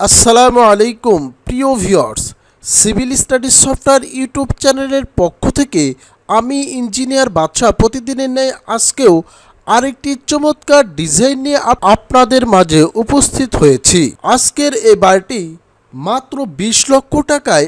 আসসালামু আলাইকুম, প্রিয় viewers. Civil studies software YouTube চ্যানেলের পক্ষ থেকে আমি ইঞ্জিনিয়ার বাদশাহ প্রতিদিনের ন্যায় আজকেও আরেকটি চমৎকার ডিজাইন নিয়ে আপনাদের মাঝে উপস্থিত হয়েছি। আজকের এই বাড়িটি মাত্র বিশ লক্ষ টাকায়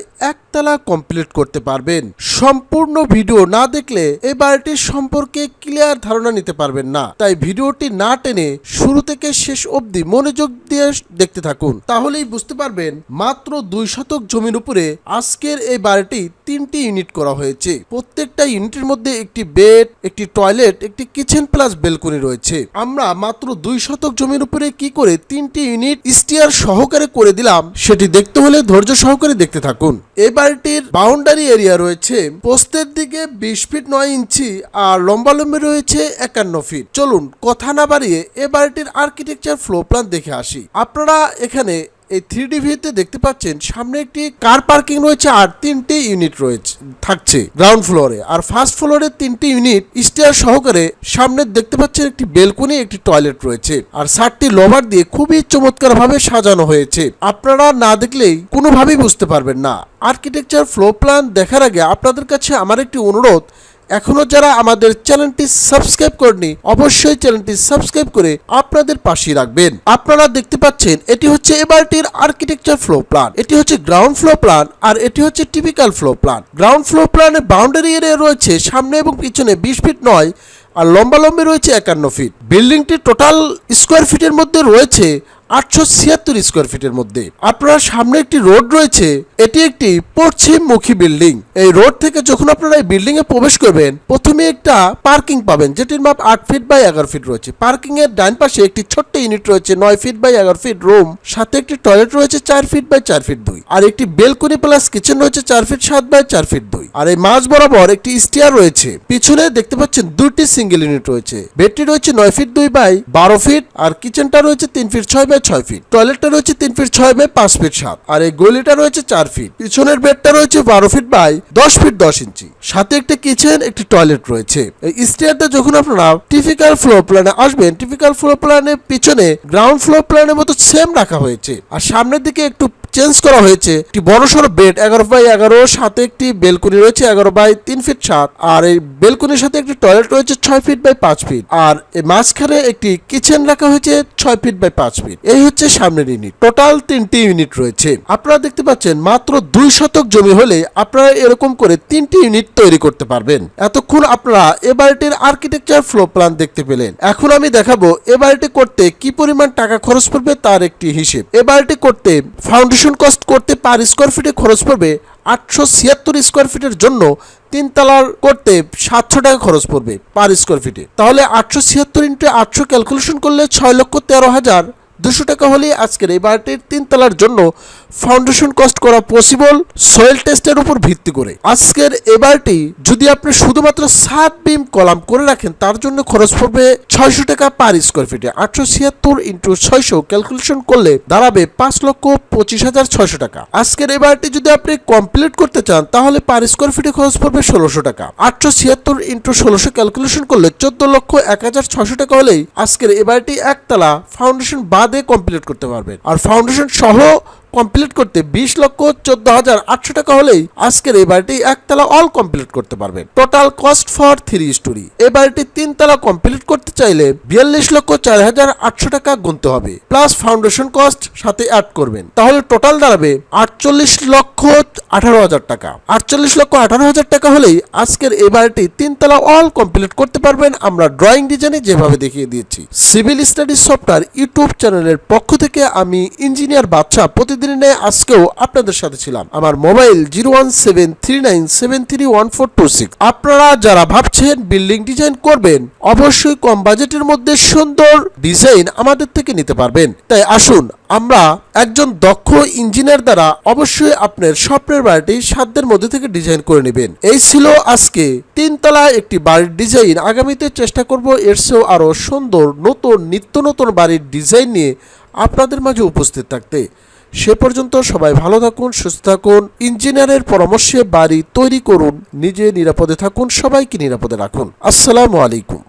একতলা কমপ্লিট করতে পারবেন। সম্পূর্ণ ভিডিও না দেখলে এই বাড়িটির সম্পর্কে ক্লিয়ার ধারণা নিতে পারবেন না। তাই ভিডিওটি না টেনে শুরু থেকে শেষ অবধি মনোযোগ দিয়ে দেখতে থাকুন। তাহলেই বুঝতে পারবেন মাত্র দুই শতক জমির উপরে আজকের এই বাড়িটি তিনটি ইউনিট করা হয়েছে। প্রত্যেকটা ইউনিটের মধ্যে একটি বেড একটি টয়লেট একটি কিচেন প্লাস বেলকনি রয়েছে। আমরা মাত্র দুই শতক জমির উপরে কি করে তিনটি ইউনিট স্টিয়ার সহকারে করে দিলাম, সেটি দেখতে হলে ধৈর্য সহকারে দেখতে থাকুন। এই বাড়িটির বাউন্ডারি এরিয়া রয়েছে। পোস্তের দিকে বিশ ফিট নয় ইঞ্চি আর লম্বালম্বি রয়েছে একান্ন ফিট। চলুন, কথা না বাড়িয়ে এ বাড়িটির আর্কিটেকচার ফ্লো প্ল্যান দেখে আসি। আপনারা এখানে এই থ্রি ডি ভিউতে দেখতে পাচ্ছেন, সামনে একটি কার পার্কিং রয়েছে আর তিনটি ইউনিট রয়েছে, থাকছে গ্রাউন্ড ফ্লোরে আর ফার্স্ট ফ্লোরে তিনটি ইউনিট স্টেয়ার সহকারে সামনে দেখতে পাচ্ছেন একটি বেলকনি একটি টয়লেট রয়েছে। আর সাতটি লোভার দিয়ে খুবই চমৎকার ভাবে সাজানো হয়েছে। আপনারা না দেখলেই কোনোভাবেই বুঝতে পারবেন না। আর্কিটেকচার ফ্লো প্ল্যান দেখার আগে আপনাদের কাছে আমার একটি অনুরোধ এখনও যারা আমাদের চ্যানেলটি সাবস্ক্রাইব করেনি অবশ্যই চ্যানেলটি সাবস্ক্রাইব করে আপনাদের পাশে রাখবেন। আপনারা দেখতে পাচ্ছেন, এটি হচ্ছে এবারটির আর্কিটেকচার ফ্লো প্ল্যান এটি হচ্ছে গ্রাউন্ড ফ্লো প্ল্যান আর এটি হচ্ছে typical floor plan ground floor প্ল্যানের বাউন্ডারি এরিয়া রয়েছে সামনে এবং পিছনে বিশ ফিট নয় আর লম্বা লম্বি রয়েছে একান্ন ফিট বিল্ডিংটি টোটাল স্কোয়ার ফিটের মধ্যে রয়েছে আটশো ছিয়াত্তর স্কোয়ার ফিটের মধ্যে। আপনার সামনে একটি রোড রয়েছে, এটি একটি পশ্চিমমুখী বিল্ডিং। এই রোড থেকে যখন আপনারা এই বিল্ডিং এ প্রবেশ করবেন, প্রথমে একটা পার্কিং পাবেন, যেটির মাপ আট ফিট বাই এগারো ফিট রয়েছে। পার্কিং এর ডান পাশে একটি ছোট্ট ইউনিট রয়েছে, নয় ফিট বাই এগারো ফিট রুম সাথে একটি টয়লেট রয়েছে, চার ফিট বাই চার ফিট দুই। আর একটি বেলকনি প্লাস কিচেন রয়েছে, চার ফিট সাত বাই চার ফিট দুই। আর এই মাঝ বরাবর একটি স্টিয়ার রয়েছে। পিছনে দেখতে পাচ্ছেন দুটি সিঙ্গেল ইউনিট রয়েছে। বেডটি রয়েছে নয় ফিট দুই বাই বারো ফিট আর কিচেনটা রয়েছে তিন ফিট ছয় বাই ছয় ফিট টয়লেটটা রয়েছে তিন ফিট ছয় বাই পাঁচ ফিট সাত। আর এই গলিটা রয়েছে চার ফিট পিছনের বেডটা রয়েছে বারো ফিট বাই দশ ফিট দশ ইঞ্চি। সাথে একটি কিচেন একটি টয়লেট রয়েছে। এই স্টেয়ারটা যখন আপনারা টিপিক্যাল ফ্লোর প্ল্যানে আসবেন টিপিক্যাল ফ্লোর প্ল্যানের পিছনে গ্রাউন্ড ফ্লোর প্ল্যানের মতো সেম রাখা হয়েছে। আর সামনের দিকে একটু চেঞ্জ করা হয়েছে, একটি বড় সড়ো বেড এগারো বাই এগারো, সাথে একটি বেলকনি রয়েছে এগারো বাই তিন ফিট সাত। আর এই বেলকনির সাথে একটি টয়লেট রয়েছে ছয় ফিট বাই পাঁচ ফিট আর মাঝখানে একটি কিচেন রাখা হয়েছে ছয় ফিট বাই পাঁচ ফিট এই হচ্ছে সামনের ইউনিট। টোটাল তিনটি ইউনিট রয়েছে। আপনারা দেখতে পাচ্ছেন, মাত্র দুই শতক জমি হলে আপনারা এরকম করে তিনটি ইউনিট তৈরি করতে পারবেন। এতক্ষণ আপনারা এ বাড়িটির আর্কিটেকচার ফ্লো প্ল্যান দেখতে পেলেন। এখন আমি দেখাবো এ বাড়িটি করতে কি পরিমাণ টাকা খরচ পড়বে তার একটি হিসেব। এ বাড়িটি করতে ফাউন্ডেশন কস্ট করতে পার স্কোয়ার ফিটে খরচ পড়বে আটশো ছিয়াত্তর স্কোয়ার ফিটের জন্য তিন তলার করতে সাতশো টাকা খরচ পড়বে পার স্কোয়ার ফিটে তাহলে আটশো ছিয়াত্তর ইন্টু আটশো ক্যালকুলেশন করলে ছয় লক্ষ তেরো হাজার দুশো টাকা হলেই আজকের এই বাড়িটির তিনতলার জন্য ফাউন্ডেশন কস্ট করা পসিবল সয়েল টেস্টের উপর ভিত্তি করে। আজকের এবারটি যদি আপনি শুধুমাত্র সাত বিম কলাম করে রাখেন, তার জন্য খরচ পড়বে ছয়শো টাকা পার স্কোয়ার ফিটে আটশো ছিয়াত্তর ইন্টু ছয়শো ক্যালকুলেশন করলে দাঁড়াবে পাঁচ লক্ষ পঁচিশ হাজার ছয়শো টাকা। আজকের এবারটি যদি আপনি কমপ্লিট করতে চান, তাহলে পার স্কোয়ার ফিটে খরচ পড়বে ষোলোশো টাকা। আটশো ছিয়াত্তর ইন্টু ষোলোশো ক্যালকুলেশন করলে চোদ্দ লক্ষ এক হাজার ছয়শো টাকা হলেই আজকের এবারটি একতলা ফাউন্ডেশন বাদে কমপ্লিট করতে পারবেন। আর ফাউন্ডেশন সহ কমপ্লিট করতে বিশ লক্ষ চোদ্দ হাজার আটশো টাকা হলেই আজকের এই বাড়িটি একতলা অল কমপ্লিট করতে পারবেন total cost for three storey এই বাড়িটি তিনতলা কমপ্লিট করতে চাইলে বিয়াল্লিশ লক্ষ চার হাজার আটশো টাকা গুনতে হবে। প্লাস ফাউন্ডেশন কস্ট সাথে অ্যাড করবেন। তাহলে টোটাল দাঁড়াবে আটচল্লিশ লক্ষ আঠারো হাজার টাকা। আটচল্লিশ লক্ষ আঠারো হাজার টাকা হলেই আজকের এই বাড়িটি তিনতলা অল কমপ্লিট করতে পারবেন। আমরা ড্রয়িং ডিজাইনে যেভাবে দেখিয়ে দিয়েছি। সিভিল স্টাডিজ সফটওয়্যার ইউটিউব চ্যানেলের পক্ষ থেকে আমি ইঞ্জিনিয়ার বাচ্চা প্রতিদিনের ন্যায় আজকেও আপনাদের সাথে ছিলাম। আমার mobile zero one seven three nine seven three one four two six. আপনারা যারা ভাবছেন বিল্ডিং ডিজাইন করবেন, অবশ্যই কম বাজেটের মধ্যে সুন্দর ডিজাইন আমাদের থেকে নিতে পারবেন। তাই আসুন, আমরা একজন দক্ষ ইঞ্জিনিয়ার দ্বারা অবশ্যই আপনার স্বপ্নের বাড়িটি সাধ্যের মধ্যে থেকে ডিজাইন করে নেবেন। এই ছিল আজকে তিনতলা একটি বাড়ির ডিজাইন। আগামীতে চেষ্টা করব এর চেয়েও আরও সুন্দর, নতুন, নিত্য নতুন বাড়ির ডিজাইন নিয়ে আপনাদের মাঝে উপস্থিত থাকতে। সে পর্যন্ত সবাই ভালো থাকুন, সুস্থ থাকুন। ইঞ্জিনিয়ারের পরামর্শে বাড়ি তৈরি করুন। নিজে নিরাপদে থাকুন, সবাইকে নিরাপদে রাখুন। আসসালামু আলাইকুম।